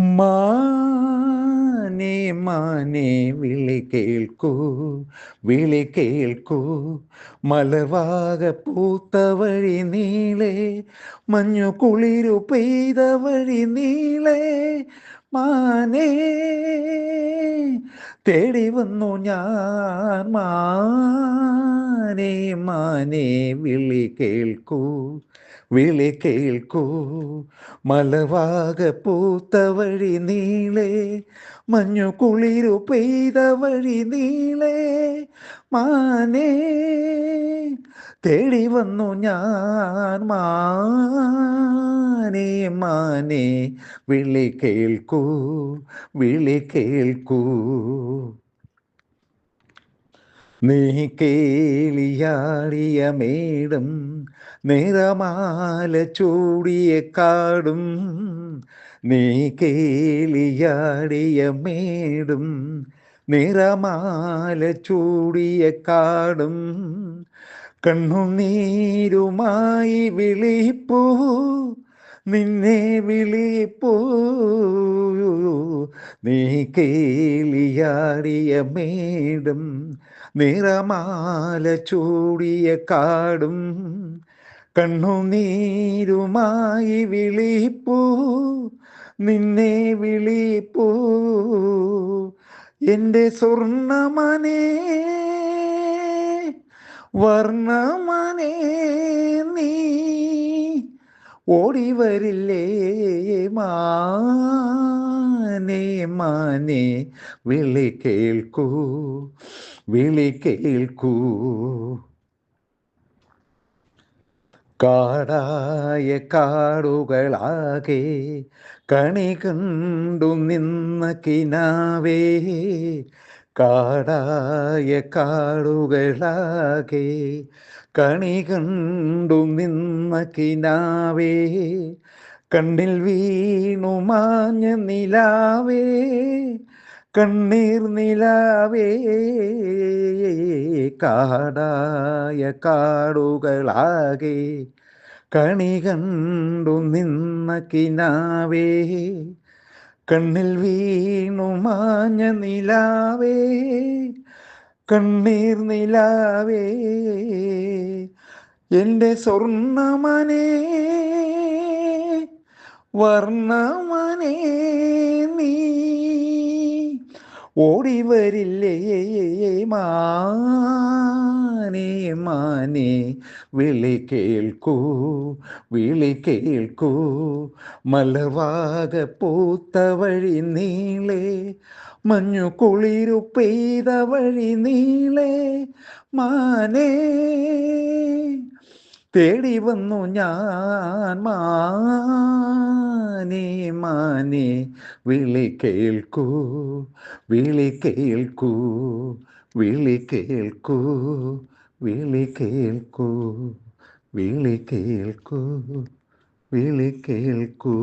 മാനേ മാനേ വിളി കേൾക്കൂ വിളി കേൾക്കൂ. മലവാക പൂത്ത വഴി നീളെ മഞ്ഞു കുളിരു പെയ്ത വഴി നീളെ. മാനേ തേടി വന്നു ഞാൻ. മാനേ മാനേ വിളി കേൾക്കൂ. വിളി കേൾക്കൂ. മലവാക പൂത്ത വഴി നീളേ മഞ്ഞു കുളിരു പെയ്ത വഴി നീളേ മാനേ തേടി വന്നു ഞാൻ മാനേ മാനേ. വിളി കേൾക്കൂ വിളി കേൾക്കൂ. നീ കേളിയാടിയ മേടും നിറമാല ചൂടിയ കാടും നീ കേളിയാടിയ മേടും നിറമാല ചൂടിയ കാടും കണ്ണുനീരുമായി വിളിപ്പൂ നിന്നെ വിളിപ്പൂ നീ കേളിയാടിയ മേടും നിറമാല ചൂടിയ കാടും കണ്ണുനീരുമായി വിളിപ്പൂ. നിന്നെ വിളിപ്പൂ. എന്റെ സ്വർണമനേ വർണമനേ നീ ഓടി വരില്ലേ മാനേ മാനേ വിളി കേൾക്കൂ വിളി കേൾക്കൂ. കാടായ കാടുകളാകെ കണി കണ്ടു നിന്ന കിനാവേ കാടായ കാടുകളാകെ കണി കണ്ടു നിന്ന കിനാവേ കണ്ണിൽ വീണു മാഞ്ഞ നിലാവേ കണ്ണീർ നിലാവേ കാടായ കാടുകളാകെ കണി കണ്ടു നിന്ന കിനാവേ കണ്ണിൽ വീണു മാഞ്ഞ നിലാവേ കണ്ണീർ നിലാവേ. എന്റെ സ്വർണമനേ വർണമനേ നീ ഓടി വരില്ലേ മാനേ മാനേ വിളി കേൾക്കൂ വിളി കേൾക്കൂ. മലവാക പൂത്ത വഴി നീളെ മഞ്ഞു കുളിരു പെയ്ത വഴി നീളെ മാനേ. തേടി വന്നു ഞാൻ മാനേ മാനേ വിളി കേൾക്കൂ വിളി കേൾക്കൂ വിളി കേൾക്കൂ. വിളി കേൾക്കൂ വിളി കേൾക്കൂ വിളി കേൾക്കൂ.